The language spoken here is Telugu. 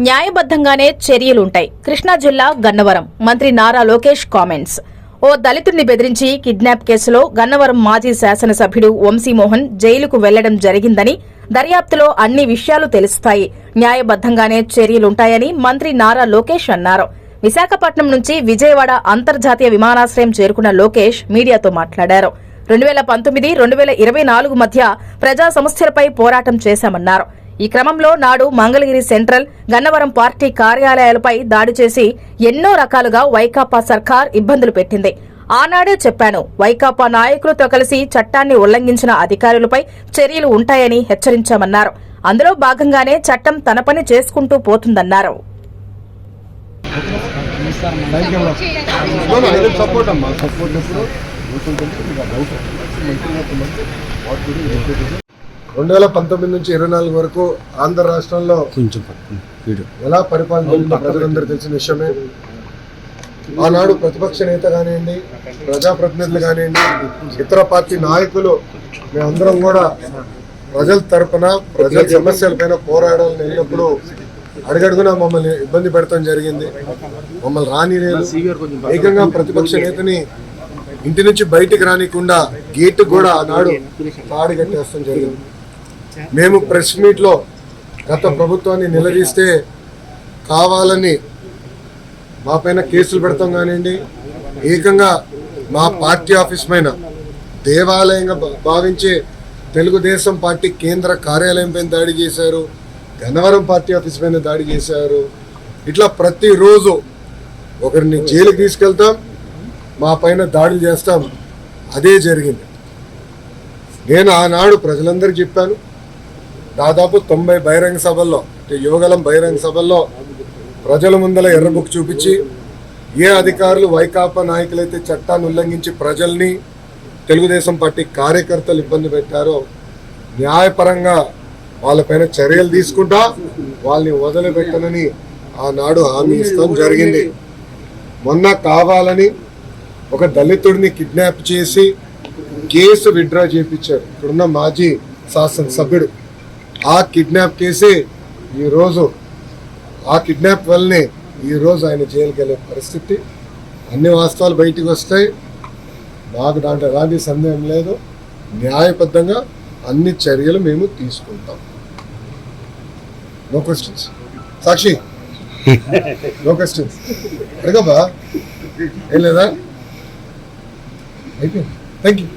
న్యాయబద్ధంగానే చర్యలుంటాయి. కృష్ణా జిల్లా గన్నవరం. మంత్రి నారా లోకేష్ కామెంట్స్. ఓ దళితుడిని బెదిరించి కిడ్నాప్ కేసులో గన్నవరం మాజీ శాసనసభ్యుడు వంశీమోహన్ జైలుకు వెళ్ళడం జరిగిందని దర్యాప్తులో అన్ని విషయాలు తెలుస్తాయి. న్యాయబద్ధంగానే చర్యలుంటాయని మంత్రి నారా లోకేష్ అన్నారు. విశాఖపట్నం నుంచి విజయవాడ అంతర్జాతీయ విమానాశ్రయం చేరుకున్న లోకేష్ మీడియాతో మాట్లాడారు. రెండు వేల పంతొమ్మిది రెండు వేల ఇరవై నాలుగు మధ్య ప్రజా సమస్యలపై పోరాటం చేశామన్నారు. ఈ క్రమంలో నాడు మంగళగిరి సెంట్రల్ గన్నవరం పార్టీ కార్యాలయాలపై దాడి చేసి ఎన్నో రకాలుగా వైకాపా సర్కార్ ఇబ్బందులు పెట్టింది. ఆనాడే చెప్పాను వైకాపా నాయకులతో కలిసి చట్టాన్ని ఉల్లంఘించిన అధికారులపై చర్యలు ఉంటాయని హెచ్చరించామన్నారు. అందులో భాగంగానే చట్టం తన పని చేసుకుంటూ పోతుందన్నారు. సపోర్ట్ రెండు వేల పంతొమ్మిది నుంచి ఇరవై నాలుగు వరకు ఆంధ్ర రాష్ట్రంలో కొంచెం ఎలా పరిపాలన ప్రజలందరూ తెలిసిన విషయమే. ఆనాడు ప్రతిపక్ష నేత కానివ్వండి ప్రజాప్రతినిధులు కానివ్వండి ఇతర పార్టీ నాయకులు మేమందరం కూడా ప్రజల తరపున ప్రజల సమస్యలపైన పోరాడాలని వెళ్ళినప్పుడు అడుగడుగునా మమ్మల్ని ఇబ్బంది పెడతాం జరిగింది. మమ్మల్ని రానిలేదు. ఏకంగా ప్రతిపక్ష నేతని ఇంటి నుంచి బయటికి రానికుండా గేటు కూడా ఆనాడు తాడి కట్టేస్తాం జరిగింది. మేము ప్రెస్ మీట్లో గత ప్రభుత్వాన్ని నిలదీస్తే కావాలని మా పైన కేసులు పెడతాం కానివ్వండి ఏకంగా మా పార్టీ ఆఫీస్ పైన దేవాలయంగా భావించే తెలుగుదేశం పార్టీ కేంద్ర కార్యాలయం పైన దాడి చేశారు గన్నవరం పార్టీ ఆఫీస్ పైన దాడి చేశారు. ఇట్లా ప్రతిరోజు ఒకరిని జైలుకి తీసుకెళ్తాం మా పైన దాడులు చేస్తాం. అదే జరిగింది. నేను ఆనాడు ప్రజలందరికీ చెప్పాను దాదాపు తొంభై బహిరంగ సభల్లో అంటే యువగలం బహిరంగ సభల్లో ప్రజల ముందల ఎర్రబుక్ చూపించి ఏ అధికారులు వైకాపా నాయకులైతే చట్టాన్ని ఉల్లంఘించి ప్రజల్ని తెలుగుదేశం పార్టీ కార్యకర్తలు ఇబ్బంది పెట్టారో న్యాయపరంగా వాళ్ళపైన చర్యలు తీసుకుంటా వాళ్ళని వదిలిపెట్టనని ఆనాడు హామీ ఇస్తాం జరిగింది. మొన్న కావాలని ఒక దళితుడిని కిడ్నాప్ చేసి కేసు విత్డ్రా చేయించారు ఇప్పుడున్న మాజీ శాసనసభ్యుడు. ఆ కిడ్నాప్ కేసే ఈరోజు ఆ కిడ్నాప్ వల్లనే ఈరోజు ఆయన జైలుకి వెళ్ళే పరిస్థితి. అన్ని వాస్తవాలు బయటికి వస్తాయి. మాకు దాంట్లో ఎలాంటి సందేహం లేదు. న్యాయబద్ధంగా అన్ని చర్యలు మేము తీసుకుంటాం. No questions Sakshi. No questions అడగబ్బా. ఏం లేదా? అయిపోయింది. Thank you